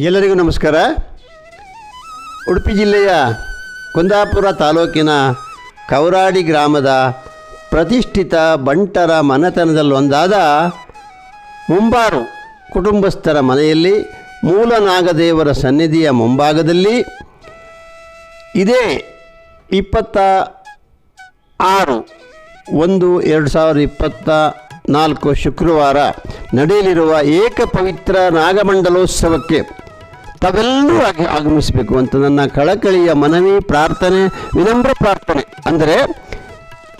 ಎಲ್ಲರಿಗೂ ನಮಸ್ಕಾರ. ಉಡುಪಿ ಜಿಲ್ಲೆಯ ಕುಂದಾಪುರ ತಾಲೂಕಿನ ಕೌರಾಡಿ ಗ್ರಾಮದ ಪ್ರತಿಷ್ಠಿತ ಬಂಟರ ಮನೆತನದಲ್ಲೊಂದಾದ ಮುಂಬಾರು ಕುಟುಂಬಸ್ಥರ ಮನೆಯಲ್ಲಿ ಮೂಲ ನಾಗದೇವರ ಸನ್ನಿಧಿಯ ಮುಂಭಾಗದಲ್ಲಿ ಇದೇ ಇಪ್ಪತ್ತ ಆರು ಒಂದು ಎರಡು ಸಾವಿರದ ಇಪ್ಪತ್ತ ನಾಲ್ಕು ಶುಕ್ರವಾರ ನಡೆಯಲಿರುವ ಏಕ ಪವಿತ್ರ ನಾಗಮಂಡಲೋತ್ಸವಕ್ಕೆ ತಾವೆಲ್ಲರೂ ಆಗಿ ಆಗಮಿಸಬೇಕು ಅಂತ ನನ್ನ ಕಳಕಳಿಯ ಮನವಿ, ಪ್ರಾರ್ಥನೆ, ವಿನಮ್ರ ಪ್ರಾರ್ಥನೆ. ಅಂದರೆ,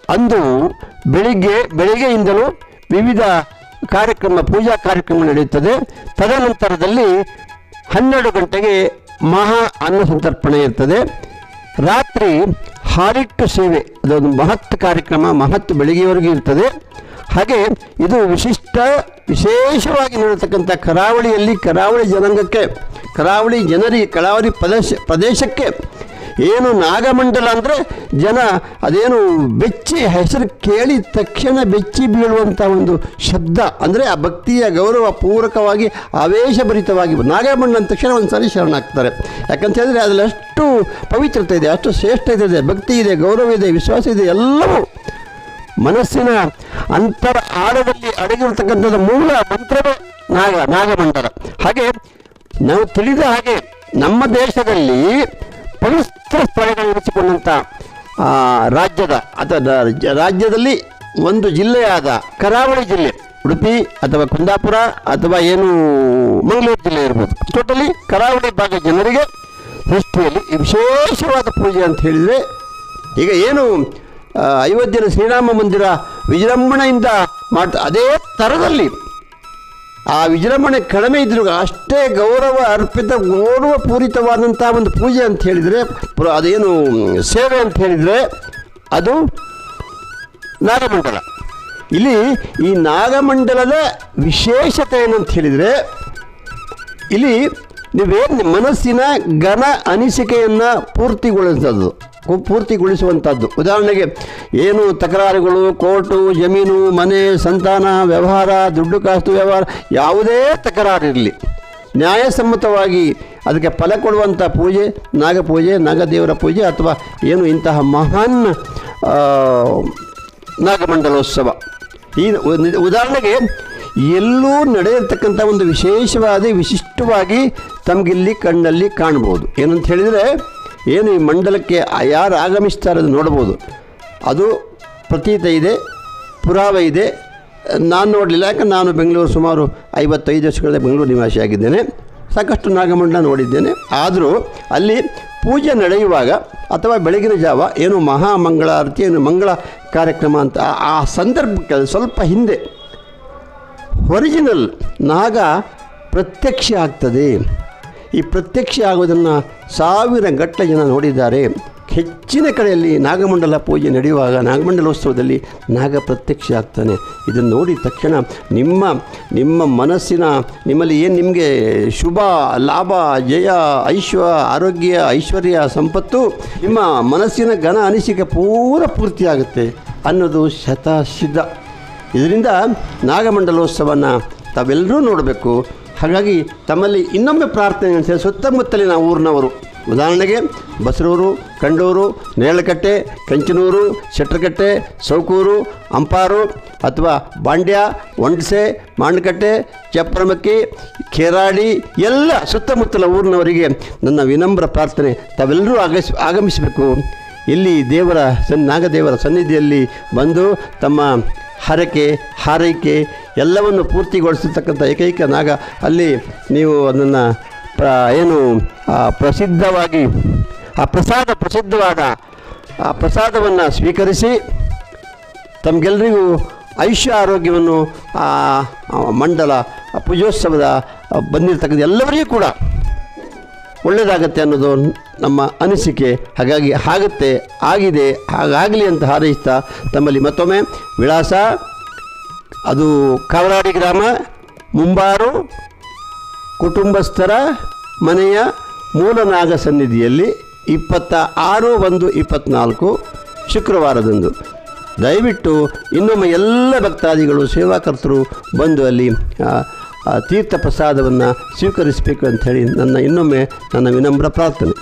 ಅಂದು ಬೆಳಿಗ್ಗೆ, ಬೆಳಿಗ್ಗೆಯಿಂದಲೂ ವಿವಿಧ ಕಾರ್ಯಕ್ರಮ, ಪೂಜಾ ಕಾರ್ಯಕ್ರಮ ನಡೆಯುತ್ತದೆ. ತದನಂತರದಲ್ಲಿ ಹನ್ನೆರಡು ಗಂಟೆಗೆ ಮಹಾ ಅನ್ನ ಸಂತರ್ಪಣೆ ಇರ್ತದೆ. ರಾತ್ರಿ ಹಾರಿಟ್ಟು ಸೇವೆ ಅದೊಂದು ಮಹತ್ ಕಾರ್ಯಕ್ರಮ, ಮಹತ್ ಬೆಳಿಗ್ಗೆವರೆಗೂ ಇರ್ತದೆ. ಹಾಗೆ ಇದು ವಿಶಿಷ್ಟ, ವಿಶೇಷವಾಗಿ ನೋಡತಕ್ಕಂಥ ಕರಾವಳಿಯಲ್ಲಿ ಕರಾವಳಿ ಜನಾಂಗಕ್ಕೆ, ಕರಾವಳಿ ಜನರಿಗೆ ಕರಾವಳಿ ಪ್ರದೇಶ, ಪ್ರದೇಶಕ್ಕೆ ಏನು ನಾಗಮಂಡಲ ಅಂದರೆ ಜನ ಅದೇನು ಬೆಚ್ಚಿ ಹೆಸರು ಕೇಳಿದ ತಕ್ಷಣ ಬೆಚ್ಚಿ ಬೀಳುವಂಥ ಒಂದು ಶಬ್ದ ಅಂದರೆ ಆ ಭಕ್ತಿಯ ಗೌರವ ಪೂರಕವಾಗಿ ಆವೇಶಭರಿತವಾಗಿ ನಾಗಮಂಡಲ ಅಂದ ತಕ್ಷಣ ಒಂದು ಸಾರಿ ಶರಣಾಗ್ತಾರೆ. ಯಾಕಂತ ಹೇಳಿದ್ರೆ ಅದರಲ್ಲಿ ಅಷ್ಟು ಪವಿತ್ರತೆ ಇದೆ, ಅಷ್ಟು ಶ್ರೇಷ್ಠತೆ ಇದೆ, ಭಕ್ತಿ ಇದೆ, ಗೌರವ ಇದೆ, ವಿಶ್ವಾಸ ಇದೆ, ಎಲ್ಲವೂ ಮನಸ್ಸಿನ ಅಂತರ ಆಳದಲ್ಲಿ ಅಡಗಿರತಕ್ಕಂಥದ್ದು ಮೂಲ ಮಂತ್ರವೇ ನಾಗ ನಾಗಮಂಡಲ. ಹಾಗೆ ನಾವು ತಿಳಿದ ಹಾಗೆ ನಮ್ಮ ದೇಶದಲ್ಲಿ ಪವಿತ್ರ ಸ್ಥಳಗಳನ್ನಿಸಿಕೊಂಡಂಥ ಆ, ರಾಜ್ಯದ ಅಥವಾ ರಾಜ್ಯದಲ್ಲಿ ಒಂದು ಜಿಲ್ಲೆಯಾದ ಕರಾವಳಿ ಜಿಲ್ಲೆ ಉಡುಪಿ ಅಥವಾ ಕುಂದಾಪುರ ಅಥವಾ ಏನು ಮಂಗಳೂರು ಜಿಲ್ಲೆ ಇರ್ಬೋದು. ಟೋಟಲಿ ಕರಾವಳಿ ಭಾಗ ಜನರಿಗೆ ದೃಷ್ಟಿಯಲ್ಲಿ ವಿಶೇಷವಾದ ಪೂಜೆ ಅಂತ ಹೇಳಿದರೆ ಈಗ ಏನು ಅಯೋಧ್ಯೆಯ ಶ್ರೀರಾಮ ಮಂದಿರ ವಿಜೃಂಭಣೆಯಿಂದ ಮಾಡ್ತಾ, ಅದೇ ಥರದಲ್ಲಿ ಆ ವಿಜೃಂಭಣೆ ಕಡಿಮೆ ಇದ್ರೂ ಅಷ್ಟೇ ಗೌರವ ಅರ್ಪಿತ ಗೌರವಪೂರಿತವಾದಂಥ ಒಂದು ಪೂಜೆ ಅಂತ ಹೇಳಿದರೆ ಅದೇನು ಸೇವೆ ಅಂತ ಹೇಳಿದರೆ ಅದು ನಾಗಮಂಡಲ. ಇಲ್ಲಿ ಈ ನಾಗಮಂಡಲದ ವಿಶೇಷತೆ ಏನು ಅಂತ ಹೇಳಿದರೆ, ಇಲ್ಲಿ ನೀವೇನು ಮನಸ್ಸಿನ ಘನ ಅನಿಸಿಕೆಯನ್ನು ಪೂರ್ತಿಗೊಳಿಸೋದು ಪೂರ್ತಿಗೊಳಿಸುವಂಥದ್ದು. ಉದಾಹರಣೆಗೆ, ಏನು ತಕರಾರುಗಳು, ಕೋರ್ಟು, ಜಮೀನು, ಮನೆ, ಸಂತಾನ, ವ್ಯವಹಾರ, ದುಡ್ಡು ಕಾಸ್ತು ವ್ಯವಹಾರ, ಯಾವುದೇ ತಕರಾರಿರಲಿ. ನ್ಯಾಯಸಮ್ಮತವಾಗಿ ಅದಕ್ಕೆ ಫಲ ಕೊಡುವಂಥ ಪೂಜೆ, ನಾಗಪೂಜೆ, ನಾಗದೇವರ ಪೂಜೆ ಅಥವಾ ಏನು ಇಂತಹ ಮಹಾನ್ ನಾಗಮಂಡಲೋತ್ಸವ. ಈ ಉದಾಹರಣೆಗೆ, ಎಲ್ಲೂ ನಡೆಯತಕ್ಕಂಥ ಒಂದು ವಿಶೇಷವಾದ, ವಿಶಿಷ್ಟವಾಗಿ ತಮಗಿಲ್ಲಿ ಕಣ್ಣಲ್ಲಿ ಕಾಣ್ಬೋದು ಏನಂತ ಹೇಳಿದರೆ ಏನು ಈ ಮಂಡಲಕ್ಕೆ ಯಾರು ಆಗಮಿಸ್ತಾರೆ ಅದು ನೋಡ್ಬೋದು. ಅದು ಪ್ರತೀತ ಇದೆ, ಪುರಾವೆ ಇದೆ. ನಾನು ನೋಡಲಿಲ್ಲ, ಯಾಕಂದ್ರೆ ನಾನು ಬೆಂಗಳೂರು ಸುಮಾರು ಐವತ್ತೈದು ವರ್ಷಗಳ ಬೆಂಗಳೂರು ನಿವಾಸಿಯಾಗಿದ್ದೇನೆ ಸಾಕಷ್ಟು ನಾಗಮಂಡಲ ನೋಡಿದ್ದೇನೆ. ಆದರೂ ಅಲ್ಲಿ ಪೂಜೆ ನಡೆಯುವಾಗ ಅಥವಾ ಬೆಳಗಿನ ಜಾವ ಏನು ಮಹಾಮಂಗಳಾರತಿ, ಏನು ಮಂಗಳ ಕಾರ್ಯಕ್ರಮ ಅಂತ, ಆ- ಆ ಸಂದರ್ಭಕ್ಕೆ ಸ್ವಲ್ಪ ಹಿಂದೆ ಒರಿಜಿನಲ್ ನಾಗ ಪ್ರತ್ಯಕ್ಷ ಆಗ್ತದೆ. ಈ ಪ್ರತ್ಯಕ್ಷ ಆಗೋದನ್ನು ಸಾವಿರ ಗಟ್ಟಲೆ ಜನ ನೋಡಿದ್ದಾರೆ. ಹೆಚ್ಚಿನ ಕಡೆಯಲ್ಲಿ ನಾಗಮಂಡಲ ಪೂಜೆ ನಡೆಯುವಾಗ ನಾಗಮಂಡಲೋತ್ಸವದಲ್ಲಿ ನಾಗ ಪ್ರತ್ಯಕ್ಷ ಆಗ್ತಾನೆ ಇದನ್ನು ನೋಡಿದ ತಕ್ಷಣ ನಿಮ್ಮ ನಿಮ್ಮ ಮನಸ್ಸಿನ ನಿಮ್ಮಲ್ಲಿ ಏನು ನಿಮಗೆ ಶುಭ, ಲಾಭ, ಜಯ, ಐಶ್ವ, ಆರೋಗ್ಯ, ಐಶ್ವರ್ಯ, ಸಂಪತ್ತು, ನಿಮ್ಮ ಮನಸ್ಸಿನ ಘನ ಅನಿಸಿಕೆ ಪೂರ ಪೂರ್ತಿಯಾಗುತ್ತೆ ಅನ್ನೋದು ಶತಸಿದ್ಧ. ಇದರಿಂದ ನಾಗಮಂಡಲೋತ್ಸವನ ತಾವೆಲ್ಲರೂ ನೋಡಬೇಕು. ಹಾಗಾಗಿ ತಮ್ಮಲ್ಲಿ ಇನ್ನೊಮ್ಮೆ ಪ್ರಾರ್ಥನೆ ಅಂತ ಸುತ್ತಮುತ್ತಲಿನ ಊರಿನವರು. ಉದಾಹರಣೆಗೆ ಬಸರೂರು, ಕಂಡೂರು, ನೇರಳಕಟ್ಟೆ, ಕಂಚನೂರು ಶೆಟ್ರಕಟ್ಟೆ ಸೌಕೂರು, ಅಂಪಾರು ಅಥವಾ ಬಾಂಡ್ಯ, ಒಂಡ್ಸೆ, ಮಾಂಡಕಟ್ಟೆ ಚಪ್ರಮಕ್ಕಿ ಖೇರಾಡಿ ಎಲ್ಲ ಸುತ್ತಮುತ್ತಲ ಊರಿನವರಿಗೆ ನನ್ನ ವಿನಮ್ರ ಪ್ರಾರ್ಥನೆ ತಾವೆಲ್ಲರೂ ಆಗಮಿಸ್ ಆಗಮಿಸಬೇಕು. ಇಲ್ಲಿ ದೇವರ ಸನ್, ನಾಗದೇವರ ಸನ್ನಿಧಿಯಲ್ಲಿ ಬಂದು ತಮ್ಮ ಹರಕೆ, ಹಾರೈಕೆ ಎಲ್ಲವನ್ನು ಪೂರ್ತಿಗೊಳಿಸಿರ್ತಕ್ಕಂಥ ಏಕೈಕ ನಾಗ. ಅಲ್ಲಿ ನೀವು ಅದನ್ನು ಪ್ರ, ಏನು ಪ್ರಸಿದ್ಧವಾಗಿ, ಆ ಪ್ರಸಾದ ಪ್ರಸಿದ್ಧವಾದ, ಆ ಪ್ರಸಾದವನ್ನು ಸ್ವೀಕರಿಸಿ ತಮಗೆಲ್ಲರಿಗೂ ಆಯುಷ್ಯ ಆರೋಗ್ಯವನ್ನು, ಆ ಮಂಡಲ ಪೂಜೋತ್ಸವದ ಬಂದಿರತಕ್ಕಂಥ ಎಲ್ಲವರಿಗೂ ಕೂಡ ಒಳ್ಳೆಯದಾಗತ್ತೆ ಅನ್ನೋದು ನಮ್ಮ ಅನಿಸಿಕೆ. ಹಾಗಾಗಿ ಆಗುತ್ತೆ ಆಗಿದೆ, ಹಾಗಾಗಲಿ ಅಂತ ಹಾರೈಸ್ತಾ ತಮ್ಮಲ್ಲಿ ಮತ್ತೊಮ್ಮೆ ವಿಳಾಸ. ಅದು ಕವರಾಡಿ ಗ್ರಾಮ, ಮುಂಬಾರು, ಕುಟುಂಬಸ್ಥರ ಮನೆಯ ಮೂಲನಾಗ ಸನ್ನಿಧಿಯಲ್ಲಿ ಇಪ್ಪತ್ತ ಆರು ಒಂದು ಇಪ್ಪತ್ತ್ನಾಲ್ಕು ಶುಕ್ರವಾರದಂದು. ದಯವಿಟ್ಟು ಇನ್ನೊಮ್ಮೆ ಎಲ್ಲ ಭಕ್ತಾದಿಗಳು, ಸೇವಾಕರ್ತರು ಬಂದು ಅಲ್ಲಿ ಆ, ತೀರ್ಥ ಪ್ರಸಾದವನ್ನು ಸ್ವೀಕರಿಸಬೇಕು ಅಂತ ಹೇಳಿ ನನ್ನ ಇನ್ನೊಮ್ಮೆ ನನ್ನ ವಿನಮ್ರ ಪ್ರಾರ್ಥನೆ.